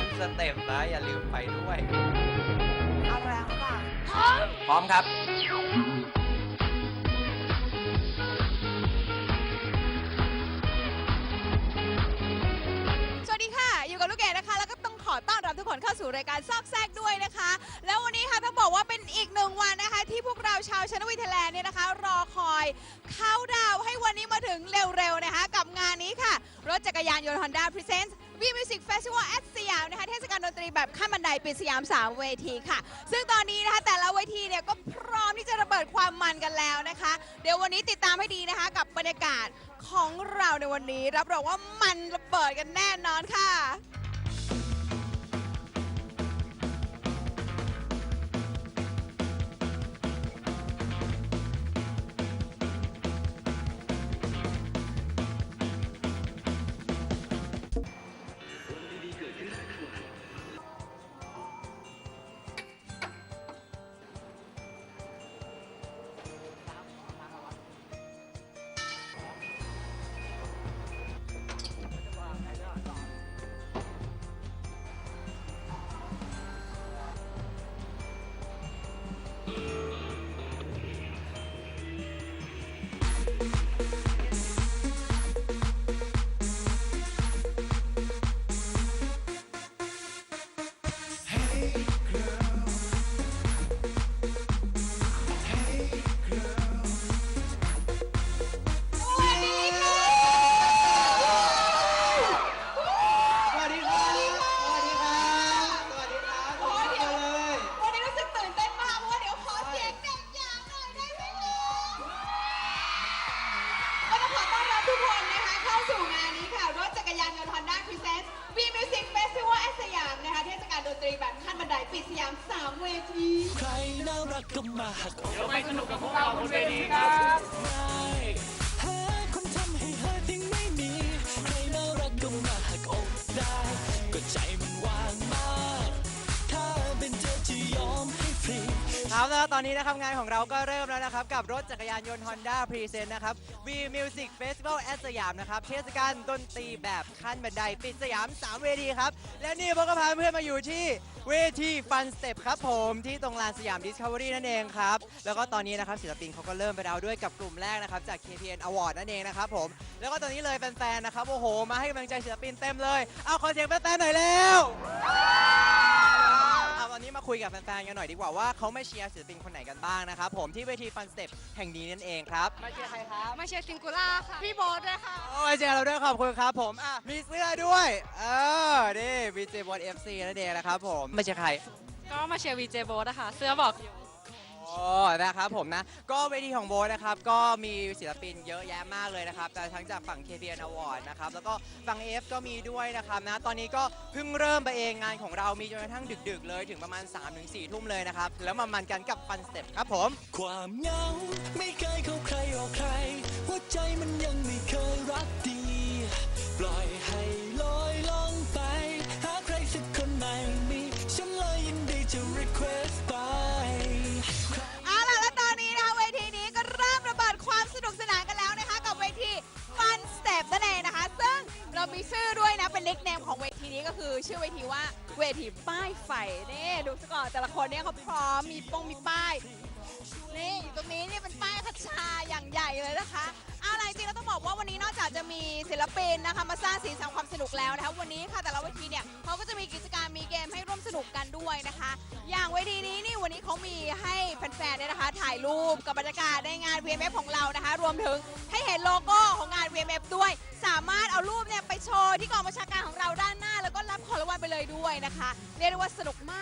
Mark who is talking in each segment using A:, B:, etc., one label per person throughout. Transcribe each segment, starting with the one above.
A: วันสเต็ปนะ อย่าลืมไปด้วย
B: เอาแรงหรือเปล่า
A: พร้อมครับ
B: สวัสดีค่ะ อยู่กับลูกเกดนะคะ แล้วก็ต้องขอต้อนรับทุกคนเข้าสู่รายการซอกแซกด้วยนะคะ แล้ววันนี้ค่ะต้องบอกว่าเป็นอีกหนึ่งวันนะคะ ที่พวกเราชาวชนวิทยแลนด์เนี่ยนะคะ รอคอยเข้าดาวน์ให้วันนี้มาถึงเร็วๆนะคะ กับงานนี้ค่ะ รถจักรยานยนต์ Honda Presents V Music Festival at สยามนะคะเทศกาลดนตรีแบบขั้นบันไดปิดสยาม 3 เวทีค่ะ ซึ่งตอนนี้นะคะแต่ละเวทีเนี่ยก็พร้อมที่จะระเบิดความมันกันแล้วนะคะ เดี๋ยววันนี้ติดตามให้ดีนะคะ กับบรรยากาศของเราในวันนี้ รับรองว่ามันระเบิดกันแน่นอนค่ะ ค
C: รับ
B: แล้
C: วตอนนี้นะครับงานของเราก็เริ่มแล้วนะครับ กับรถจักรยานยนต์ Honda Present นะครับ V Music Festival at สยามนะครับเทศกาลดนตรีแบบขั้นบันไดปิดสยาม 3 เวทีครับ และนี่พวกก็พาเพื่อนมาอยู่ที่เวทีฟันสเต็ปครับผมที่ตรงลานสยาม Discovery นั่นเองครับ แล้วก็ตอนนี้นะครับศิลปินเขาก็เริ่มไปแล้วด้วยกับกลุ่มแรกนะครับจาก KPN Award นั่นเองนะครับผมแล้วก็ตอนนี้เลยแฟนๆนะครับโอ้โห มาให้กำลังใจศิลปินเต็มเลย เอาขอเสียงแฟนๆหน่อยเร็ว อาวันนี้มาคุยกับแฟนๆกันหน่อยดีกว่าว่าเขาไม่เชียร์ศิลปินคนไหนกันบ้างนะครับผมที่เวทีฟันสเต็ปแห่งนี้นั่นเองครับมาเชียร์ใครครับ
B: มาเชียร์ซิงคูล่าค่ะ พี่โบทด้วยค่ะ
C: โอ้ยเชียร์เราด้วยขอบคุณครับผมอะมีเสื้อด้วยเออนี่ VJ b o t FC นั่นเองนะครับผมไม่เชียร์ใคร
D: ก็มาเชียร์วีเจโบสนะคะ เสื้อบอกอยู่
C: โอ้นะครับผมนะ ก็เวทีของโบทนะครับ ก็มีศิลปินเยอะแยะมากเลยนะครับ แต่ทั้งจากฝั่ง KPN Award นะครับ แล้วก็ฝั่ง F ก็มีด้วยนะครับนะ ตอนนี้ก็เพิ่งเริ่มไปเองงานของเรามีจนกระทั่งดึก ๆ เลยถึงประมาณ 3-4 ทุ่มเลยนะครับ แล้วมามันกันกับฟันสเต็ปครับผม
E: ความเหงาไม่เคยเข้าใครออกใคร หัวใจมันยังไม่เคยรักดี ปล่อยให้ เรา
B: มีชื่อด้วยนะ เป็นนิกเนมของเวทีนี้ก็คือ ชื่อเวทีว่าเวทีป้ายไฟนี่ดูซะก่อนแต่ละคนเนี่ยเขาพร้อมมีปงมีป้ายนี่อยู่ตรงนี้นี่เป็นป้ายคัชาอย่างใหญ่เลยนะคะเอาอะไรจริงๆแล้วต้องบอกว่าวันนี้นอกจากจะมีศิลปินนะคะมาสร้างสีสันความสนุกแล้วนะคะวันนี้ค่ะแต่ละเวทีเนี่ยเขาก็จะมีกิจ สนุกกันด้วยนะคะ อย่างเวทีนี้นี่วันนี้เขามีให้แฟนๆเนี่ยนะคะ ถ่ายรูปกับบรรยากาศในงาน VMF ของเรานะคะ รวมถึงให้เห็นโลโก้ของงาน VMF ด้วย สามารถเอารูปเนี่ยไปโชว์ที่กองบัญชาการของเราด้านหน้า แล้วก็รับของรางวัลไปเลยด้วยนะคะเรียกได้ว่าสนุกม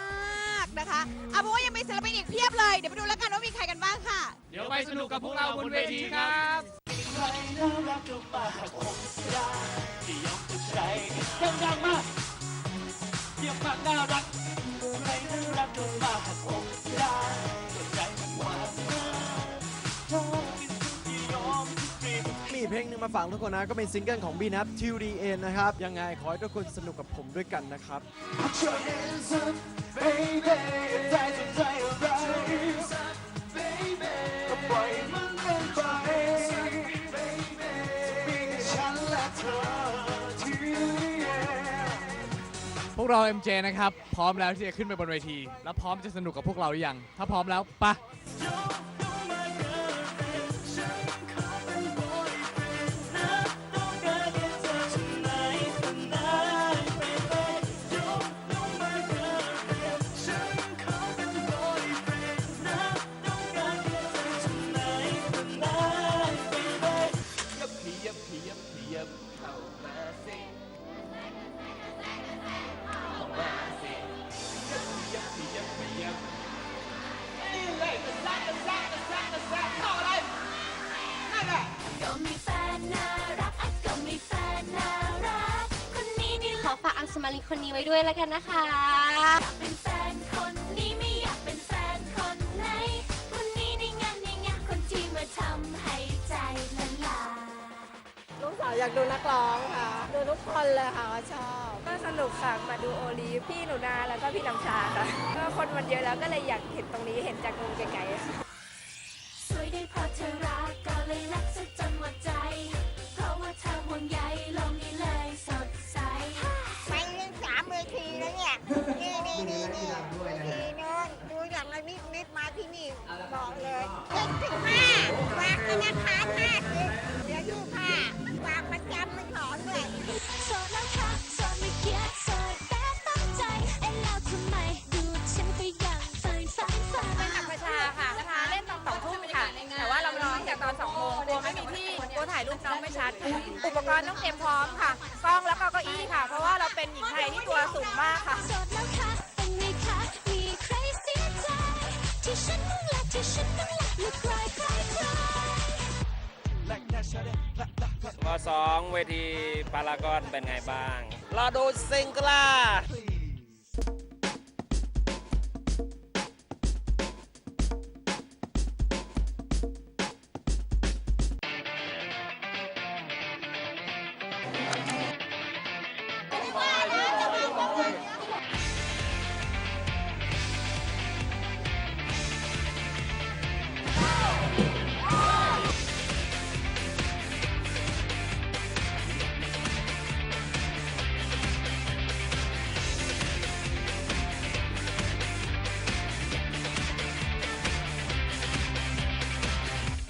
B: ากนะคะเอาเป็นว่ายังมีศิลปินอีกเพียบเลยเดี๋ยวไปดูแล้วกันว่ามีใครกันบ้างค่ะ
F: เดี๋ยวไปสนุกกับพวกเราบนเวทีครับ
E: ดังๆมากเยี่ยมมาก น่ารักใครน่ารักก็มาหักอกได้ก็ใจมันว่างมากเธอเป็นสุดที่ยอมฟรี
G: มีเพลงหนึ่งมาฝากทุกคนนะ ก็เป็นซิงเกิลของ b ีนับ Till the End นะครับ ยังไงขอให้ทุกคนสนุกกับผมด้วยกันนะครับ
E: Put your hands up, baby ใจสนใจอะไร baby ก็ปล่อยมันเป็นไป เธอ Till the end
G: พวก
F: เรา MJ นะครับ พร้อมแล้วที่จะขึ้นไปบนเวที แล้วพร้อมจะสนุกกับพวกเราหรือยัง ถ้าพร้อมแล้วไปะ
H: แล้วกันนะคะอยากเป็นแฟนคนนี้ไม่อยากเป็นแฟนคนไหน คนนี้นี่งานนี่งานคนที่มาทำให้ใจละลาย
I: ลูกสาวอยากดูนักร้องค่ะ ดูทุกคนเลยค่ะว่าชอบ
J: ก็สนุกค่ะ มาดูโอลีฟพี่หนูนาแล้วก็พี่น้ำชาค่ะ ก็คนมันเยอะแล้วก็เลยอยากเห็นตรงนี้เห็นจากมุมไกลๆค่ะ
H: สวยได้เพราะเธอรักก็เลยรักซะ
I: บอกเลยเจ็ดสิบห้าฝากธนาคารห้าสิบเดี๋ยวอยู่ค่ะฝากประจำไม่ถอนด้วย
H: โสดแล้วค่ะโสดไม่เกียดโสดแต่ตั้งใจไอ้แล้วทำไมดูฉันไปอย่างฝันฝันฝัน
J: เป็นอัประชาค่ะนะคะเล่นตอนสองทุ่มค่ะ แต่ว่าเราร้องจากตอนสองโมงกลัวไม่มีที่กลัวถ่ายรูปน้องไม่ชัด อุปกรณ์ต้องเตรียมพร้อมค่ะกล้องแล้วก็เก้าอี้ค่ะ เพราะว่าเราเป็นหญิงไทยที่ตัวสูงมากค่ะ
H: โสดแล้วค่ะเป็นไงคะมีใครเสียใจที่ฉัน ที่ฉันต้องรักและใครใครใคร
A: วสองเวทีพารากอนเป็นไงบ้างรอดูซิงเกล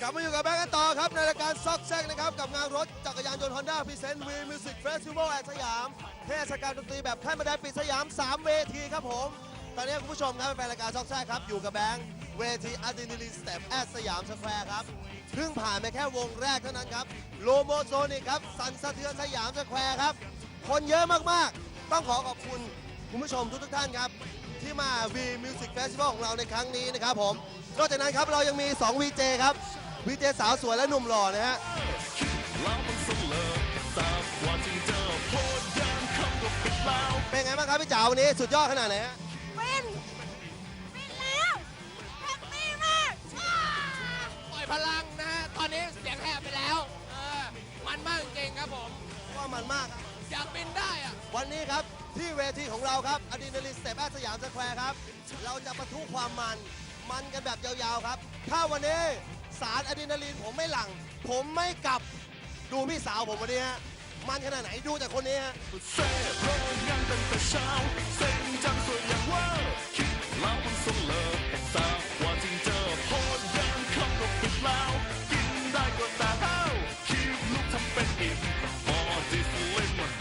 K: ลับมาอยู่กับแบงค์กันต่อครับ ในรายการซอกแซกนะครับ กับงานรถจักรยานยนต์ Honda Present V Music Festival at สยาม เทศกาลดนตรีแบบขั้นบันไดปิดสยาม 3 เวทีครับผม ตอนนี้คุณผู้ชมครับเป็นรายการซอกแซกครับ อยู่กับแบงค์เวทีอะดรีนาลีนสเต็ปแอดสยามสแควร์ครับเพิ่งผ่านไปแค่วงแรกเท่านั้นครับโลโมโซนิกครับสั่นสะเทือนสยามสแควร์ครับคนเยอะมากๆ ต้องขอขอบคุณคุณผู้ชมทุกๆท่านครับ ที่มา V Music Festival ของเราในครั้งนี้นะครับผมนอกจากนั้นครับเรายังมี 2 VJ ครับ VJ สาวสวยและหนุ่มหล่อนะฮะเป็นไงบ้างครับพี่จ๋าวันนี้สุดยอดขนาดไหนฮะ
B: ฟินฟินแล้วแฮปปี้มากว้า
F: ปล่อยพลังนะฮะตอนนี้เสียงแหบไปแล้วเออมันมากจริงๆครับผม
K: ว่ามันมากครับ
F: อยากบินได้อะ
K: วันนี้ครับที่เวทีของเราครับอดีนาลีสเตปแอสยามสแควร์ครับ เราจะประทุความมันมันกันแบบยาวๆครับ ถ้าวันนี้ สารอะดรีนาลีนผมไม่หลัง ผมไม่กลับดูพี่สาวผมวันนี้ฮะมันขนาดไหนดูจากคนนี้ฮะ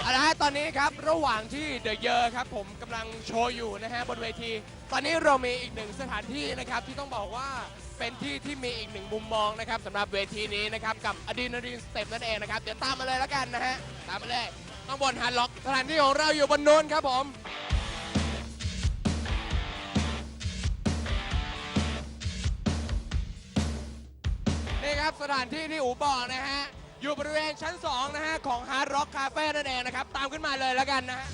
F: เอาละฮะตอนนี้ครับระหว่างที่เดอะเยอครับผมกำลังโชว์อยู่นะฮะบนเวที ตอนนี้เรามีอีกหนึ่งสถานที่นะครับที่ต้องบอกว่า เป็นที่ที่มีอีกหนึ่งมุมมองนะครับสำหรับเวทีนี้นะครับกับอดีนารีนสเต็ปนั่นเองนะครับ เดี๋ยวตามมาเลยแล้วกันนะฮะ ตามมาเลยข้างบนฮันล็อกสถานที่ของเราอยู่บนโน้นครับผมนี่ครับสถานที่ที่อูบอกนะฮะ อยู่บริเวณชั้น 2 นะฮะ ของ Hard Rock Cafe นั่นเองนะครับ ตามขึ้นมาเลยแล้วกันนะฮะ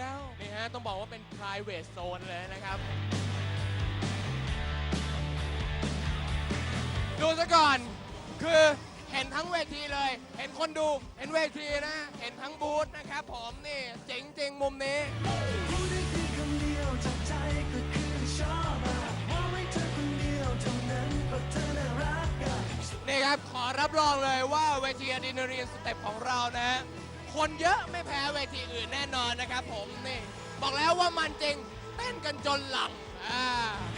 F: แล้ว นี่ฮะ ต้องบอกว่าเป็น private zone เลยนะครับ ดูซะก่อน คือเห็นทั้งเวทีเลย เห็นคนดู เห็นเวทีนะ เห็นทั้งบูธนะครับผมนี่เจ๋งจริงมุมนี้ นี่ครับ ขอรับรองเลยว่าเวทีอะดรีนาลีนสเต็ปของเรานะ คนเยอะไม่แพ้เวทีอื่นแน่นอนนะครับผมนี่บอกแล้วว่ามันจริงเต้นกันจนหลับอ่า
B: อ่า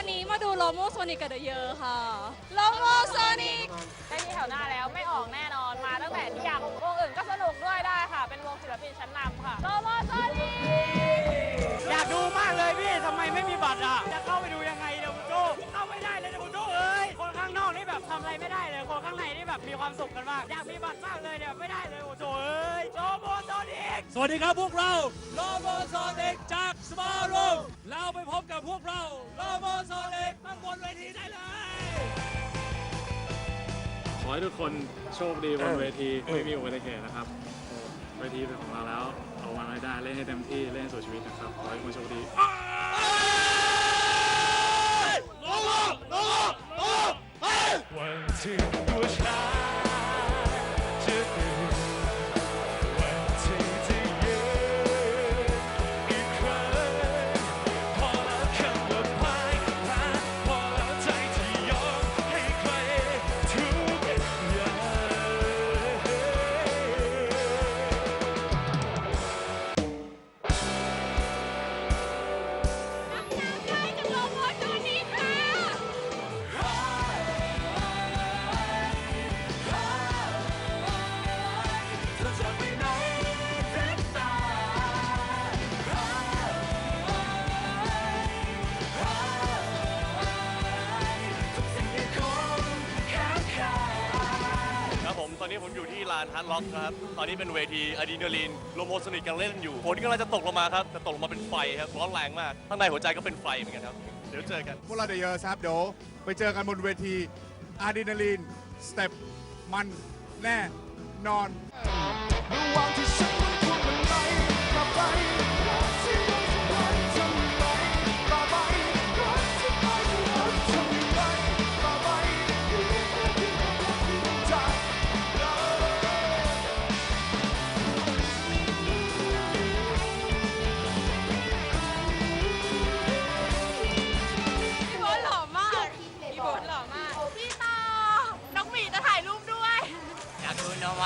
B: วันนี้มา
L: ดูโล
M: โม
D: โซนิกกับเดอะเยอร์ค่ะโลโมโซนิก
N: ได้ที่แถวหน้าแล้วไม่ออกแน่นอนมาตั้งแต่ที่ยังวงอื่นก็สนุกด้วยได้ค่ะ เป็นวงศิลปินชั้นนำค่ะโลโมโซนี
M: อยากดูมากเลยพี่ทำไมไม่มีบัตรอะจะเข้าไปดูยังไงเดี๋ยวคุณโจเข้าไม่ได้เลยเดี๋ยวคุณ แบบทำอะไรไม่ได้เลยคนข้างในนี่แบบมีความสุขกันมาก อยากมีบัตรมากเลยเนี่ยไม่ได้เลยโอ้โจเอ้ยโจโมโซนิก
O: สวัสดีครับพวกเราโลโมโซนิกจากสมาร์รูมเราไปพบกับพวกเราโลโมโซนิกข้างบนเวทีได้เลย
P: ขอให้ทุกคนโชคดีบนเวทีไม่มีอุบัติเหตุนะครับเวทีเป็นของเราแล้วเอาวันให้ได้เล่นให้เต็มที่เล่นให้สุดชีวิตนะครับขอให้ทุกคนโชคดี
O: โลโมโลโมโลวัน ที่ผู้ ครั
Q: บ ตอนนี้เป็นเวทีอะดรีนาลีนโลโมโซนิกกำลังเล่นอยู่ฝนกำลังจะตกลงมาครับแต่ตกลงมาเป็นไฟครับร้อนแรงมากข้างในหัวใจก็เป็นไฟเหมือนกันครับ เดี๋ยวเจอกัน
H: พวกเราเดอะเยอร์ครับเดี๋ยวไปเจอกันบนเวทีอะดรีนาลีนสเต็ปมันแน่นอน
O: ระหว่างที่ฉันต้องพูดมันไปกลับไป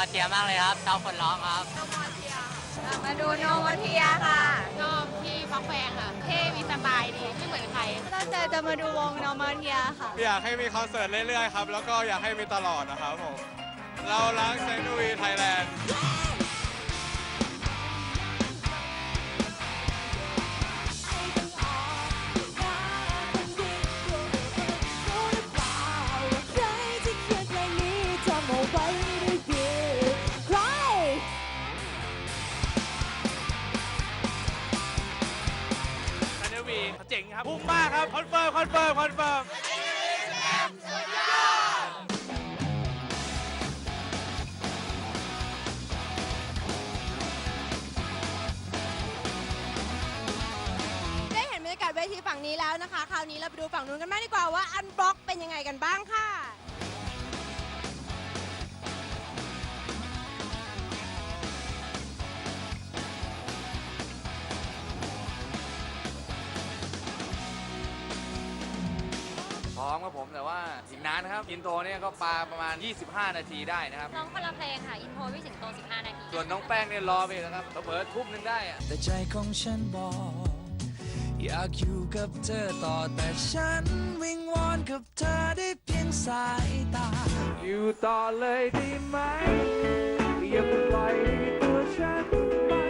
O: า
M: กดูโนมาเทียมากเลยครับชอบคนร้องครับ
N: มาดูโนวเทียค่ะชอบพี่ฟักแฟงค่ะเท่มีสไตล์ดีไม่เหมือนใคร
D: ตั้งใจจะมาดูวงโนมาเทียค่ะ
H: อยากให้มีคอนเสิร์ตเรื่อยๆครับ แล้วก็อยากให้มีตลอดนะครับผม เรารักเซนต์วีไทยแลนด์
Q: ครับ
H: พุ่งมากครับคอนเฟิร์มคอนเฟิร์มคอนเฟิร์ม
B: ได้เห็นบรรยากาศเวทีฝั่งนี้แล้วนะคะ คราวนี้เราไปดูฝั่งนู้นกันบ้างดีกว่าว่าอันบล็อกเป็นยังไงกันบ้างค่ะ
M: ร้อมครับผมแต่ว่าอีกนานนะครับอินโทรเนี่ยก็ปาประมาณ 25 นาทีได้นะครับ
L: น้องคนละเพลงค่ะ อินโทรพี่สิงโต 15 นาที
M: ส่วนน้องแป้งเนี่ยรอไปอีกนะครับเผลอๆทุ่มหนึงได้อะ
O: แต่ใจของฉันบอกอยากอยู่กับเธอต่อแต่ฉันวิงวอนกับเธอได้เพียงสายตา
H: อยู่ต่อเลยดีไหมอย่าปล่อยให้ตัวฉันไป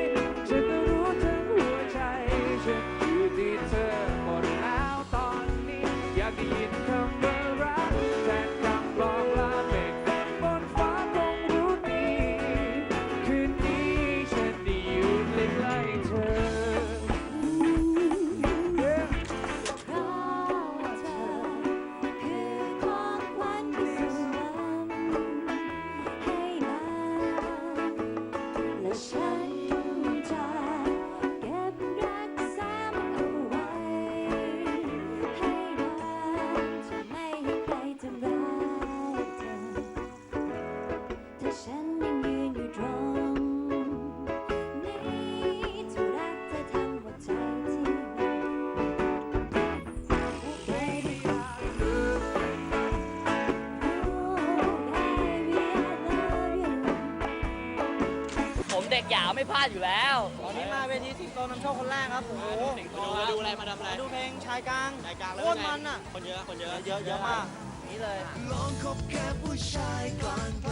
H: ไม่
R: พลา
S: ดอยู่แล้ว ตอนนี้มาเวทีสิงโตนำโชคคนแรกครับ โอ้โหสิงโตมาดูอะไรมาทำอะไรดูเพลงชายกลางชายกลางแล้วโคตรมันอะ คนเยอะคนเยอะเยอะเยอะมาก นี่เลย
H: ลองคบแค่ผู้ชายกลางกลาง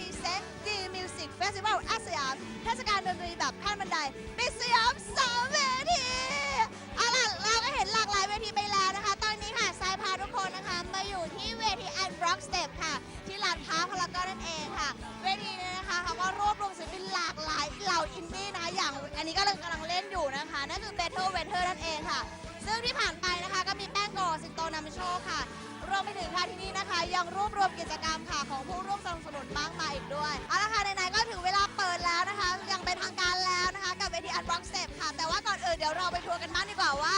T: Present D Music Festival อาสยามเทศกาลดนตรีแบบขั้นบันไดปิดสยามสามเวทีเอาล่ะเราก็เห็นหลากหลายเวทีไปแล้วนะคะ ตอนนี้ค่ะสายพาทุกคนนะคะ มาอยู่ที่เวที and rock step ค่ะ ที่ลาดพร้าพารากอนนั่นเองค่ะ เวทีนี้นะคะเขาก็รวบรวมศิลปินหลากหลายเหล่าอินดี้นะคะอย่างอันนี้ก็กำลังเล่นอยู่นะคะนั่นคือ Battle Weather นั่นเองค่ะ ซึ่งที่ผ่านไปนะคะก็มีแป้งโกสิงโตนำโชคค่ะ รวมไปถึงค่ะที่นี่นะคะ ยังรวบรวมกิจกรรมค่ะของผู้ร่วมสนับสนุนมากมายอีกด้วยเอาละค่ะไหนๆก็ถึงเวลาเปิดแล้วนะคะยังเป็นทางการแล้วนะคะกับเวทีอันบ็อกเซปค่ะ แต่ว่าก่อนอื่นเดี๋ยวเราไปทัวร์กันบ้างดีกว่าว่า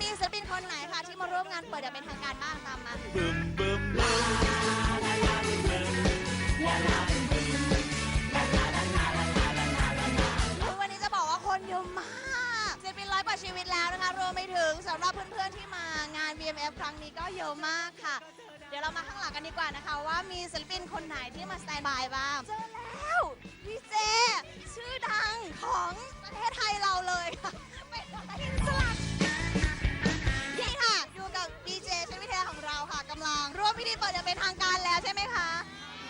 T: มีศิลปินคนไหนค่ะที่มาร่วมงานเปิดอย่างเป็นทางการบ้างตามมา วันนี้จะบอกว่าคนเยอะมากศิลปินร้อยกว่าชีวิตแล้ว วมไปถึงสำหรับเพื่อนๆที่มางาน BMF ครั้งนี้ก็เยอะมากค่ะ เดี๋ยวเรามาข้างหลังกันดีกว่านะคะ ว่ามีศิลปินคนไหนที่มาสแตนบายบ้างเจอแล้วพี่เจชื่อดังของประเทศไทยเราเลยค่ะเป็นอะไรสลัดนี่ค่ะ อยู่กับดีเจชวิเทยของเราค่ะกำลังร่วมพิธีเปิดอย่างเป็นทางการแล้วใช่ไหมคะ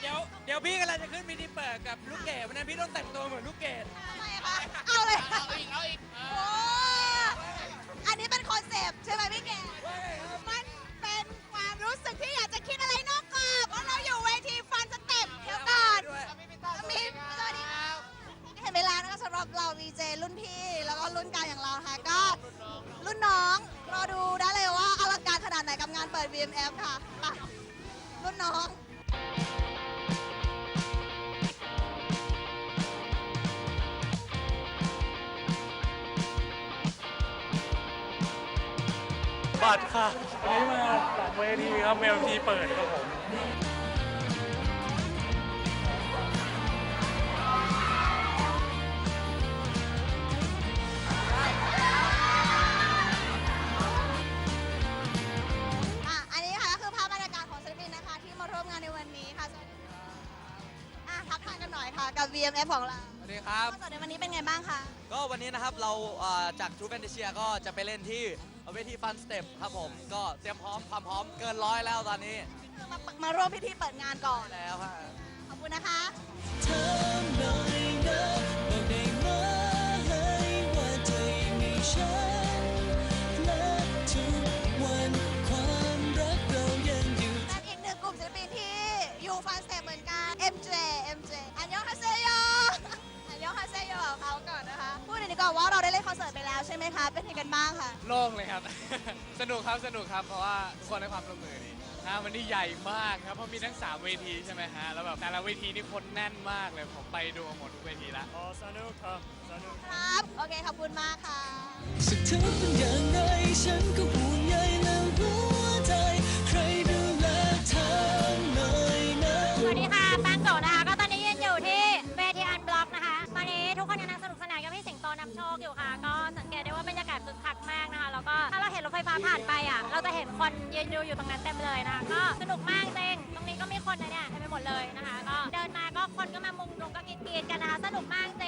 S: เดี๋ยวเดี๋ยวพี่กำลังจะขึ้นมินิเปิดกับลูกเกดวันนั้นพี่ต้องแต่งตัวเหมือนลูกเกด
T: ทำไมคะเอาเลยเอาอีก เอาอีก โอ้อั นนี้เป็นคอนเซปต์ใช่ไหมพี่แกมันเป็นความรู้สึกที่อยากจะคิดอะไรนอกกรอบเพราะเราอยู่เวทีฟันสเต็ปเดี๋ยวก่อนมีสวัสดีครับเห็นเวลานะคะสำหรับเราวีเจรุ่นพี่แล้วก็รุ่นกลางอย่างเราค่ะก็รุ่นน้องรอดูได้เลยว่าอลังการขนาดไหนกับงานเปิด VMF ค่ะไปรุ่นน้อง
P: บัตรค่ะวันนี้มาหลังเวทีครับเวทีเปิดครับผม
T: อะอันนี้ค่ะก็คือภาพบรรยากาศของศิลปินนะคะ ที่มาร่วมงานในวันนี้ค่ะสวัสดีค่ะอะทักทายกันหน่อยค่ะ กับ VMF ของเรา
S: สวัสดีครับ
T: คอนเสิร์ตในวันนี้เป็นไงบ้างคะ
S: ก็วันนี้นะครับเราเอ่อจากทูแฟนเดเชียก็จะไปเล่นที่ เวทีฟันสเต็ปครับผม ก็เตรียมพร้อมความพร้อมเกินร้อยแล้วตอนนี้
T: มามาร่วมพิธีเปิดงานก่อน
S: แล้วฮะ
T: ขอบคุณนะคะ
H: เธอหน่อยนะ
U: นุกครับสนุกครับเพราะว่าทุกคนให้ความร่วมมือดีงานวันนี้ใหญ่มากครับเพราะมีทั้ง 3 เวทีใช่ไหมฮะแล้วแบบแต่ละเวทีนี่คนแน่นมากเลยผมไปดูมาหมดทุกเวทีแล้วอ๋อสนุกครับสนุก
B: ครับ โอเค ขอบคุณมากค่ะ
E: สุดท้ายเป็นอย่างไรฉันก็ห่วงใยและหัวใจ ใครดูแลเธอหน่อยนะ
L: สวัสดีค่ะปังโกะนะคะ ก็ตอนนี้ยืนอยู่ที่เวทีอันบล็อกนะคะตอนนี้ทุกคนกำลังสนุกสนานกับพี่สิงโตนำโชคอยู่ค่ะ ก็ ก็ถ้าเราเห็นรถไฟฟ้าผ่านไปอะ เราจะเห็นคนยืนดูอยู่ตรงนั้นเต็มเลยนะคะก็สนุกมากจริงตรงนี้ก็มีคนนะเนี่ยเต็มไปหมดเลยนะคะ ก็เดินมาก็คนก็มามุงลงก็กินกินกันนะคะ สนุกมากจ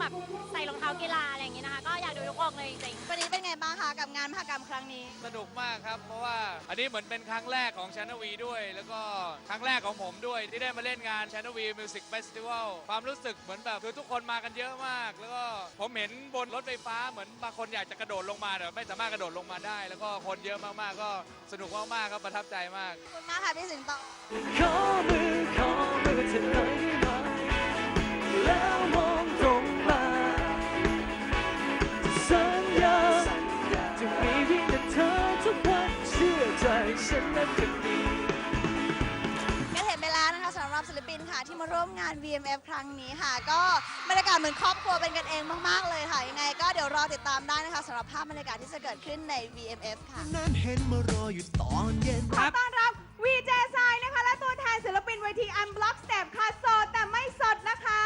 L: แบบใส่รองเท้ากีฬาอะไรอย่างงี้นะคะ ก็อยากดูทุกคนเลยจริงๆ
B: วันนี้เป็นไงบ้างคะกับงานมหกรรมครั้งนี้
U: สนุกมากครับ เพราะว่าอันนี้เหมือนเป็นครั้งแรกของช n นวีด้วย แล้วก็ครั้งแรกของผมด้วย ที่ได้มาเล่นงานช n นวีมิวสิกเฟสติวัลความรู้สึกเหมือนแบบคือทุกคนมากันเยอะมาก แล้วก็ผมเห็นบนรถไฟฟ้าเหมือนบางคนอยากจะกระโดดลงมาแต่ไม่สามารถกระโดดลงมาได้ แล้วก็คนเยอะมากๆก็สนุกมากๆครับประทับใจมาก
B: ขอบคุณมากค่ะพี่สิงโต
E: ขอมือขอมือเธอ ฉันนั้นจะดี
B: ก็เห็นไปแล้วนะคะสำหรับศิลปินค่ะที่มาร่วมงาน VMF ครั้งนี้ค่ะ ก็บรรยากาศเหมือนครอบครัวเป็นกันเองมากๆเลยค่ะยังไง ก็เดี๋ยวรอติดตามได้นะคะสำหรับภาพบรรยากาศที่จะเกิดขึ้นใน VMF ค่ะ
E: นั้นเห็นมารออยู่ตอนเย็น
B: ขอต้อนรับ VJ ไซนะคะ และตัวแทนศิลปินเวที Unblock Step ค่ะโสดแต่ไม่สดนะคะ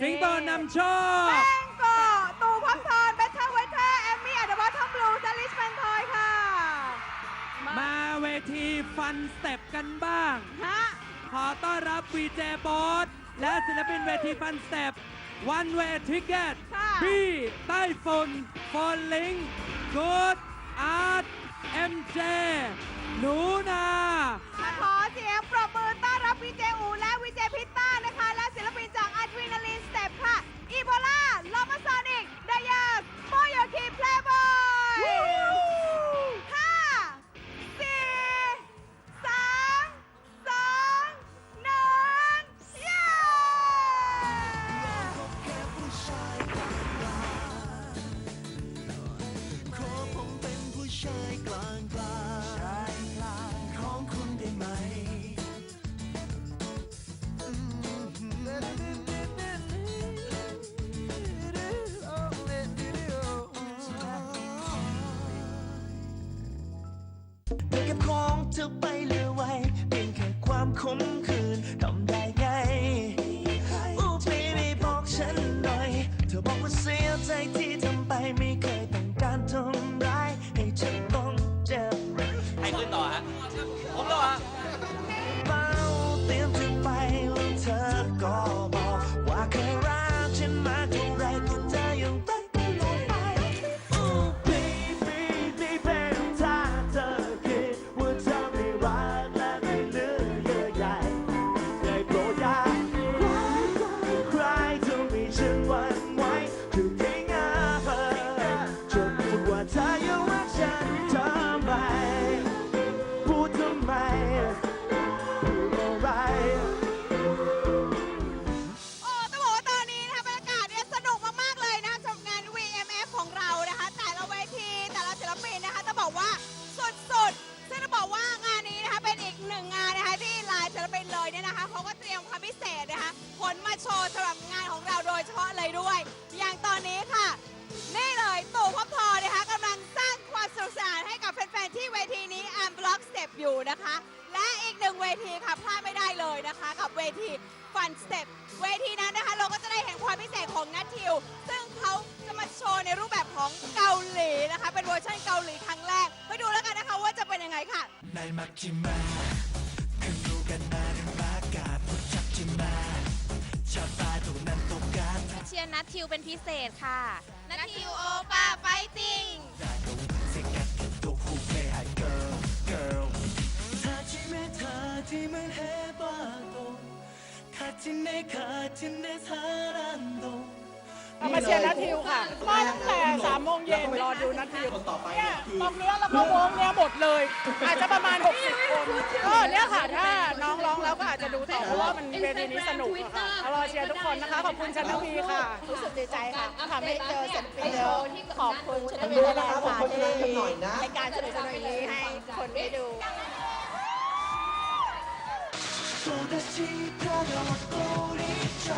C: สิงโตนำโชค
B: แป้งโกะตูพับทอนเบทเทอร์เวเทอร์แอมมี่อัดวัตทอมบลูซาลิสแฟนทอยค่ะ
C: มาเวทีฟันสเต็ปกันบ้าง
B: ฮะ
C: ขอต้อนรับวีเจบอสและศิลปินเวทีฟันสเต็ปวันเวทิเกต
B: ค่ะ
C: บีไต้ฝุ่นฟอนลิงกูดอาร์ตเอ็มเจหนูนา
B: ขอเสียงปรบมือต้อนรับวีเจอูและวีเจพิตต้านะคะ และศิลปินจากอะดรีนาลีนสเต็ปค่ะอีโบลาลอมาซอนิกไดยาโมโยคิเพลย์บอยอยู่
E: นะคะ และ
B: อีกหนึ่งเวทีค่ะพลาดไม่ได้เลยนะคะ กับเวที Fun Step เวทีนั้นนะคะ เราก็จะได้เห็นความพิเศษของนัททิว ซึ่งเขาจะมาโชว์ในรูปแบบของเกาหลีนะคะ เป็นเวอร์ชันเกาหลีครั้งแรก ไปดูแล้วกันนะคะว่าจะเป็นยังไงค่ะ
E: 날 막지 마 그 누가 나를 막아 붙잡지 마 잡아도 난 똑같아
D: เชียร์นัททิวเป็นพิเศษค่ะ นัททิวโอป้าไฟติ้ง
E: 생 다짐을 해봐도 같은 내 같은 내 사랑도
V: มาเชียร์นัททิวค่ะ มาตั้งแต่สามโมงเย็นรอดูนัททิวเนี่ยตรงเนี้ยแล้วก็วงเนี้ยหมดเลย อาจจะประมาณ 60 คนก็เนี่ยค่ะ ถ้าน้องร้องแล้วก็อาจจะดูต่อเพราะว่ามันเวทีนี้สนุกอะค่ะรอเชียร์ทุกคนนะคะ ขอบคุณชันทวีค่ะ รู้สึกดีใจค่ะทำให้เจอศิลปินเยอะขอบคุณชันทวีและค่ะที่มีรายการสนุกสนุกๆนี้ให้คนได้ดู
E: 또다시 다가와 꼬리쳐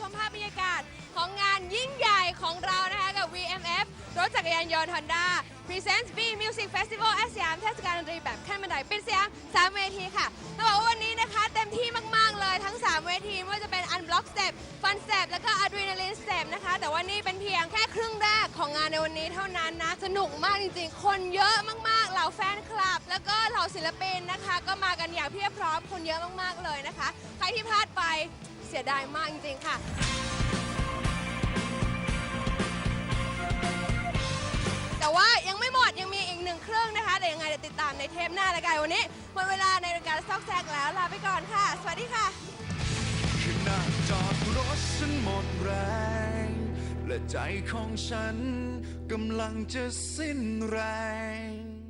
J: ชมภาพบรรยากาศของงานยิ่งใหญ่ของเรานะคะกับ VMF รถจักรยานยนต์ Honda Presents B Music Festival แอสยามเทศกาลดนตรีแบบขั้นบันไดปิดเสียง3เวทีค่ะต้องบอกว่าวันนี้นะคะ เต็มที่มาก ๆ เลยทั้ง 3 เวทีไม่ว่าจะเป็น Unblock Step Fun Step แล้วก็ Adrenaline Step นะคะ แต่ว่านี่เป็นเพียงแค่ครึ่งแรกของงานในวันนี้เท่านั้นนะ สนุกมากจริง ๆ คนเยอะมาก ๆ เหล่าแฟนคลับ แล้วก็เหล่าศิลปินนะคะ ก็มากันอย่างเพียบพร้อมคนเยอะมากๆเลยนะคะ ใครที่พลาดไป เสียดายมากจริงๆค่ะ แต่ว่ายังไม่หมดยังมีอีกหนึ่งเครื่องนะคะเดี๋ยวยังไงเดี๋ยวติดตามในเทปหน้ารายการวันนี้หมดเวลาในรายการซอกแซกแล้วลาไปก่อนค่ะ สวัสดีค่ะ
E: ขณะจอดรถฉันหมดแรงและใจของฉันกำลังจะสิ้นแรง